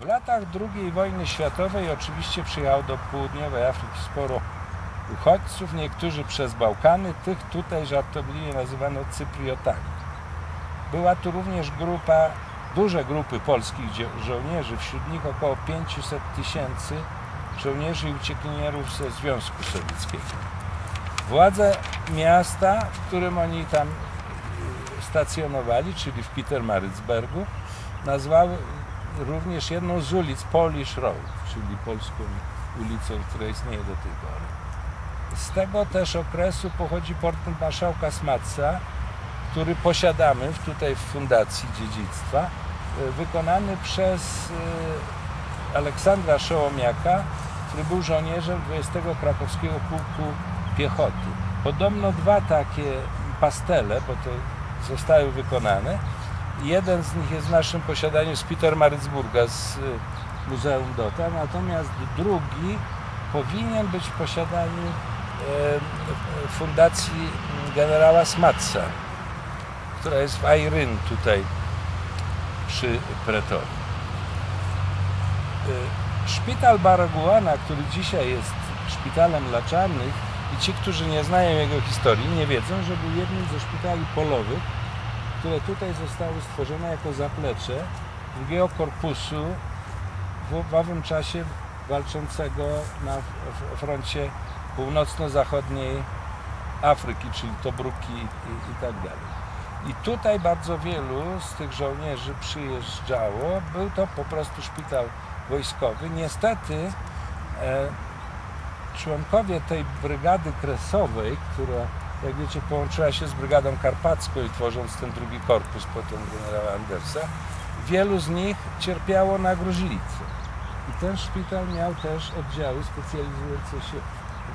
W latach II wojny światowej oczywiście przyjechało do południowej Afryki sporo uchodźców, niektórzy przez Bałkany, tych tutaj żartobliwie nazywano Cypriotami. Była tu również grupa, duże grupy polskich żołnierzy, wśród nich około 500 tysięcy żołnierzy i uciekinierów ze Związku Sowieckiego. Władze miasta, w którym oni tam stacjonowali, czyli w Pietermarycbergu, nazwały również jedną z ulic Polish Road, czyli polską ulicą, która istnieje do tej pory. Z tego też okresu pochodzi portret marszałka Smatca, który posiadamy tutaj w Fundacji Dziedzictwa, y, wykonany przez y, Aleksandra Szołomiaka, który był żołnierzem 20 Krakowskiego Pułku Piechoty. Podobno dwa takie pastele, bo to zostały wykonane. Jeden z nich jest w naszym posiadaniu z Petermarycburga, z y, Muzeum Dota, natomiast drugi powinien być w posiadaniu Fundacji generała Smatsa, która jest w Airyn tutaj przy Pretorii. Y, Szpital Baraguana, który dzisiaj jest szpitalem dla czarnych i ci, którzy nie znają jego historii, nie wiedzą, że był jednym ze szpitali polowych, które tutaj zostały stworzone jako zaplecze drugiego korpusu w, owym czasie walczącego na froncie północno-zachodniej Afryki, czyli Tobruki i, i tak dalej. I tutaj bardzo wielu z tych żołnierzy przyjeżdżało. Był to po prostu szpital wojskowy. Niestety e, członkowie tej brygady kresowej, która jak wiecie połączyła się z brygadą karpacką i tworząc ten drugi korpus potem generała Andersa, wielu z nich cierpiało na gruźlicę. I ten szpital miał też oddziały specjalizujące się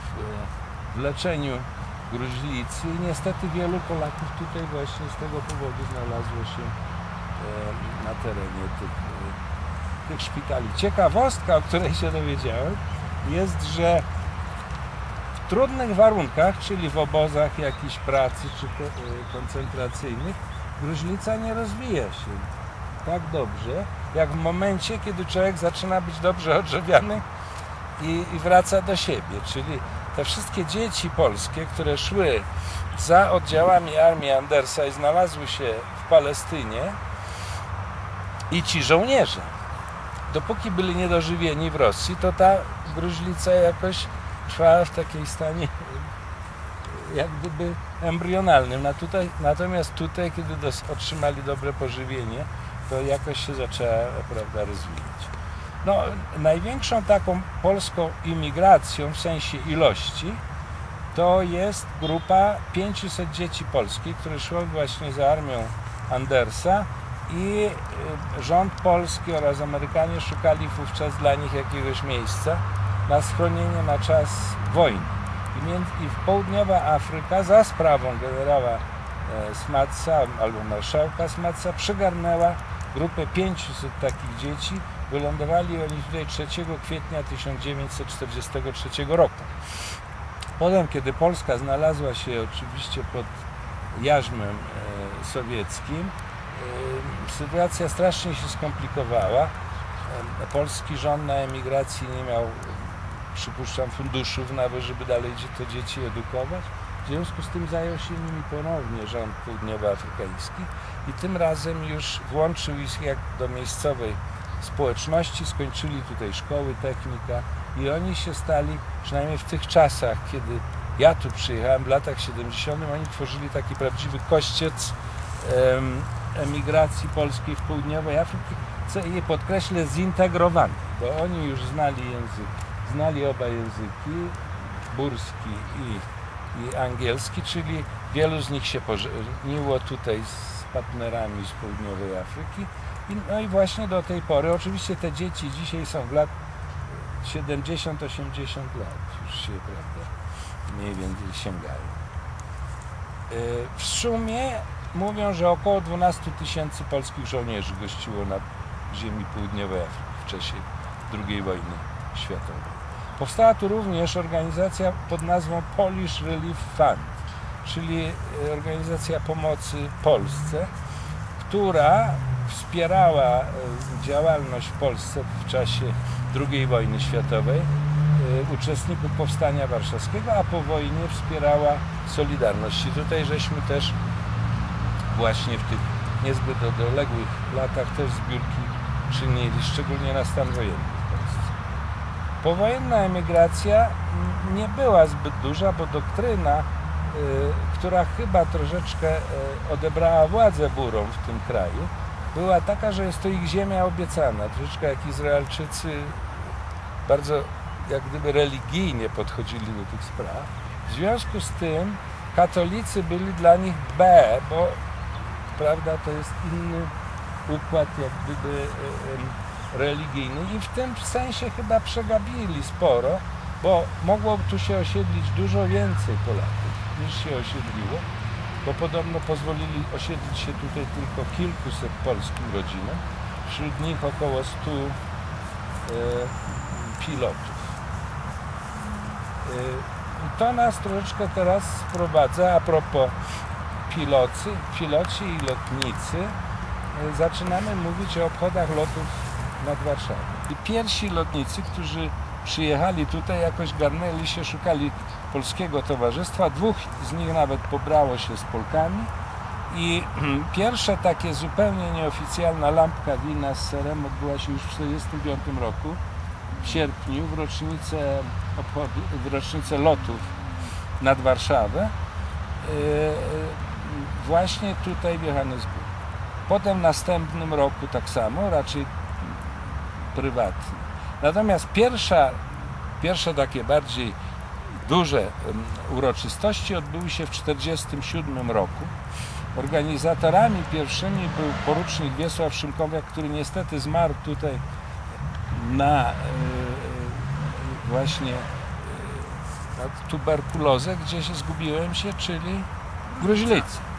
w, e, w leczeniu gruźlicy i niestety wielu Polaków tutaj właśnie z tego powodu znalazło się e, na terenie tych, e, tych szpitali. Ciekawostka, o której się dowiedziałem, jest, że trudnych warunkach, czyli w obozach jakiejś pracy czy e, koncentracyjnych, gruźlica nie rozwija się tak dobrze, jak w momencie, kiedy człowiek zaczyna być dobrze odżywiany i, i wraca do siebie. Czyli te wszystkie dzieci polskie, które szły za oddziałami armii Andersa i znalazły się w Palestynie i ci żołnierze, dopóki byli niedożywieni w Rosji, to ta gruźlica jakoś trwała w takiej stanie jak gdyby embrionalnym. Natomiast tutaj, kiedy otrzymali dobre pożywienie, to jakoś się zaczęła prawda, rozwijać. No, największą taką polską imigracją w sensie ilości to jest grupa 500 dzieci polskich, które szły właśnie za armią Andersa i y, rząd polski oraz Amerykanie szukali wówczas dla nich jakiegoś miejsca na schronienie na czas wojny. I, między, i w południowa Afryka za sprawą generała e, Smatsa albo marszałka Smatsa przygarnęła grupę 500 takich dzieci. Wylądowali oni tutaj 3 kwietnia 1943 roku. Potem, kiedy Polska znalazła się oczywiście pod jarzmem e, sowieckim, e, sytuacja strasznie się skomplikowała. Polski rząd na emigracji nie miał, przypuszczam, funduszów nawet, żeby dalej te dzieci edukować. W związku z tym zajął się nimi ponownie rząd południowoafrykański i tym razem już włączył ich jak do miejscowej społeczności, skończyli tutaj szkoły, technika i oni się stali, przynajmniej w tych czasach, kiedy ja tu przyjechałem, w latach 70., oni tworzyli taki prawdziwy kościec em, emigracji polskiej w południowej Afryki, co je podkreślę, zintegrowany, bo oni już znali język, znali oba języki, burski i, i angielski, czyli wielu z nich się pożeniło tutaj z partnerami z południowej Afryki. I, no i właśnie do tej pory, oczywiście te dzieci dzisiaj są w lat 70-80 lat, już się prawda, mniej więcej sięgają. Y, W sumie mówią, że około 12 tysięcy polskich żołnierzy gościło na ziemi południowej Afryki w czasie II wojny światowej. Powstała tu również organizacja pod nazwą Polish Relief Fund, czyli y, organizacja pomocy Polsce, która wspierała e, działalność w Polsce w czasie II wojny światowej, e, uczestników Powstania Warszawskiego, a po wojnie wspierała Solidarność. I tutaj żeśmy też właśnie w tych niezbyt odległych latach też zbiórki czynili, szczególnie na stan wojenny. Powojenna emigracja nie była zbyt duża, bo doktryna, y, która chyba troszeczkę y, odebrała władzę burom w tym kraju, była taka, że jest to ich ziemia obiecana. Troszeczkę jak Izraelczycy bardzo jak gdyby religijnie podchodzili do tych spraw. W związku z tym katolicy byli dla nich B, bo prawda, to jest inny układ jak gdyby em, religijny i w tym sensie chyba przegapili sporo, bo mogło tu się osiedlić dużo więcej Polaków niż się osiedliło, bo podobno pozwolili osiedlić się tutaj tylko kilkuset polskim rodzinom, wśród nich około 100 e, pilotów. E, to nas troszeczkę teraz sprowadza, a propos pilocy, piloci i lotnicy, y, zaczynamy mówić o obchodach lotów nad Warszawą. I pierwsi lotnicy, którzy przyjechali tutaj, jakoś garnęli się, szukali polskiego towarzystwa. Dwóch z nich nawet pobrało się z Polkami. I pierwsze takie zupełnie nieoficjalna lampka wina z serem odbyła się już w 1945 roku, w sierpniu, w rocznicę, w rocznicę lotów nad Warszawę. Yy, właśnie tutaj w Johannesburgu. Potem w następnym roku tak samo, raczej prywatnie. Natomiast pierwsza, pierwsze takie bardziej duże uroczystości odbyły się w 1947 roku. Organizatorami pierwszymi był porucznik Wiesław Szymkowiak, który niestety zmarł tutaj na e, właśnie e, tuberkulozę, gdzie się zgubiłem się, czyli gruźlicy.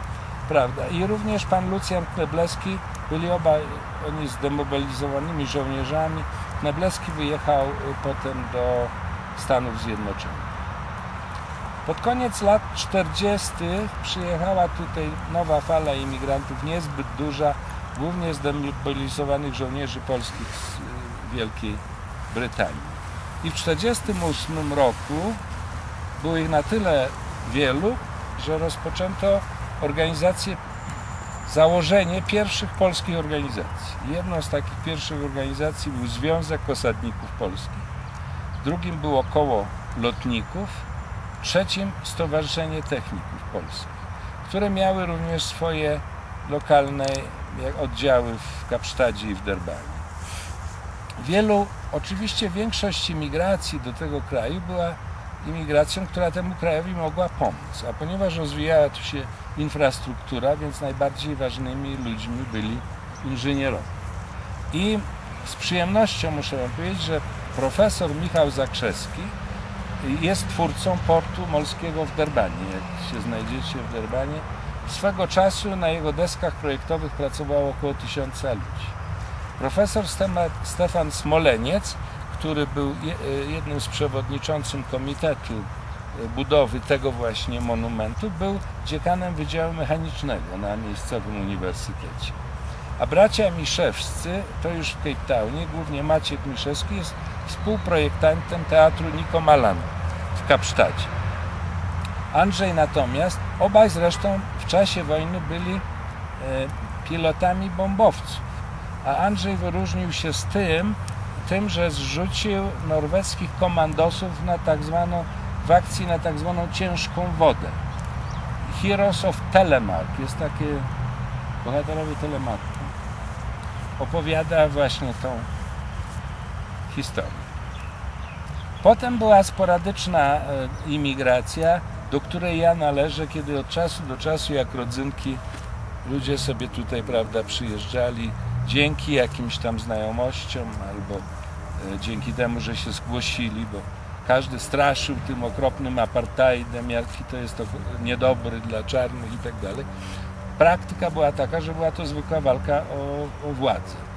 Prawda. I również pan Lucjan Knebleski, byli obaj oni zdemobilizowanymi żołnierzami. Knebleski wyjechał y, potem do Stanów Zjednoczonych. Pod koniec lat 40. przyjechała tutaj nowa fala imigrantów, niezbyt duża, głównie zdemobilizowanych żołnierzy polskich z y, Wielkiej Brytanii. I w 1948 roku było ich na tyle wielu, że rozpoczęto organizację, założenie pierwszych polskich organizacji. Jedną z takich pierwszych organizacji był Związek Osadników Polskich, drugim było Koło Lotników, trzecim Stowarzyszenie Techników Polskich, które miały również swoje lokalne oddziały w Kapsztadzie i w Derbanie. Wielu, oczywiście większość imigracji do tego kraju była imigracją, która temu krajowi mogła pomóc. A ponieważ rozwijała tu się infrastruktura, więc najbardziej ważnymi ludźmi byli inżynierowie. I z przyjemnością muszę wam powiedzieć, że profesor Michał Zakrzewski jest twórcą portu morskiego w Derbanie. Jak się znajdziecie w Derbanie, swego czasu na jego deskach projektowych pracowało około tysiąca ludzi. Profesor Stefan Smoleniec który był je- jednym z przewodniczącym komitetu e, budowy tego właśnie monumentu, był dziekanem Wydziału Mechanicznego na miejscowym uniwersytecie. A bracia Miszewscy, to już w Cape Townie, głównie Maciek Miszewski jest współprojektantem teatru Niko Malano w Kapsztadzie. Andrzej natomiast, obaj zresztą w czasie wojny byli e, pilotami bombowców. A Andrzej wyróżnił się z tym, tym, że zrzucił norweskich komandosów na tak zwaną, w akcji na tak zwaną ciężką wodę. Heroes of Telemark, jest takie, bohaterowie Telemarku, opowiada właśnie tą historię. Potem była sporadyczna e, imigracja, do której ja należę, kiedy od czasu do czasu, jak rodzynki, ludzie sobie tutaj, prawda, przyjeżdżali dzięki jakimś tam znajomościom albo e, dzięki temu, że się zgłosili, bo każdy straszył tym okropnym apartheidem, jaki to jest niedobry dla czarnych i tak dalej. Praktyka była taka, że była to zwykła walka o, o władzę.